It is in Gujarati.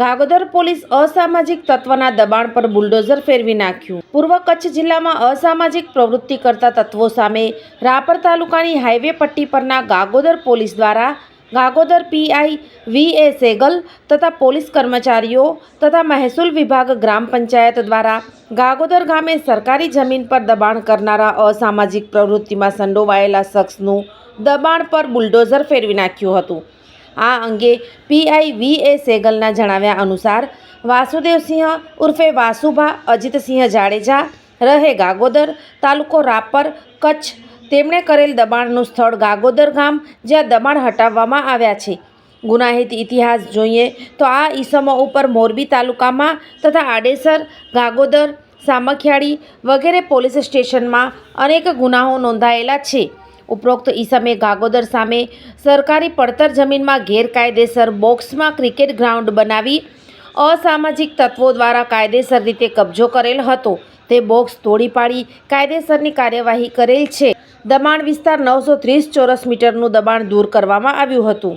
ગાગોદર પોલીસ અસામાજિક તત્વના દબાણ પર બુલડોઝર ફેરવી નાખ્યું. પૂર્વ કચ્છ જિલ્લામાં અસામાજિક પ્રવૃત્તિ કરતા તત્વો સામે રાપર તાલુકાની હાઈવે પટ્ટી પરના ગાગોદર પોલીસ દ્વારા ગાગોદર પીઆઈ વી એ સેગલ તથા પોલીસ કર્મચારીઓ તથા મહેસૂલ વિભાગ ગ્રામ પંચાયત દ્વારા ગાગોદર ગામે સરકારી જમીન પર દબાણ કરનારા અસામાજિક પ્રવૃત્તિમાં સંડોવાયેલા શખ્સનું દબાણ પર બુલડોઝર ફેરવી નાખ્યું હતું. આ અંગે પીઆઈ વી એ સેગલના જણાવ્યા અનુસાર વાસુદેવસિંહ ઉર્ફે વાસુભા અજીતસિંહ જાડેજા, રહે ગાગોદર, તાલુકો રાપર, કચ્છ. તેમણે કરેલ દબાણનું સ્થળ ગાગોદર ગામ, જ્યાં દબાણ હટાવવામાં આવ્યા છે. ગુનાહિત ઇતિહાસ જોઈએ તો આ ઈસમો ઉપર મોરબી તાલુકામાં તથા આડેસર, ગાગોદર, સામખિયાળી વગેરે પોલીસ સ્ટેશનમાં અનેક ગુનાઓ નોંધાયેલા છે. ઉપરોક્ત ઈસમે ગાગોદર સામે સરકારી પડતર જમીનમાં ગેરકાયદેસર બોક્સમાં ક્રિકેટ ગ્રાઉન્ડ બનાવી અસામાજિક તત્વો દ્વારા કાયદેસર રીતે કબજો કરેલ હતો. તે બોક્સ તોડી પાડી કાયદેસરની કાર્યવાહી કરેલ છે. દબાણ વિસ્તાર નવસો ત્રીસ ચોરસ મીટરનું દબાણ દૂર કરવામાં આવ્યું હતું.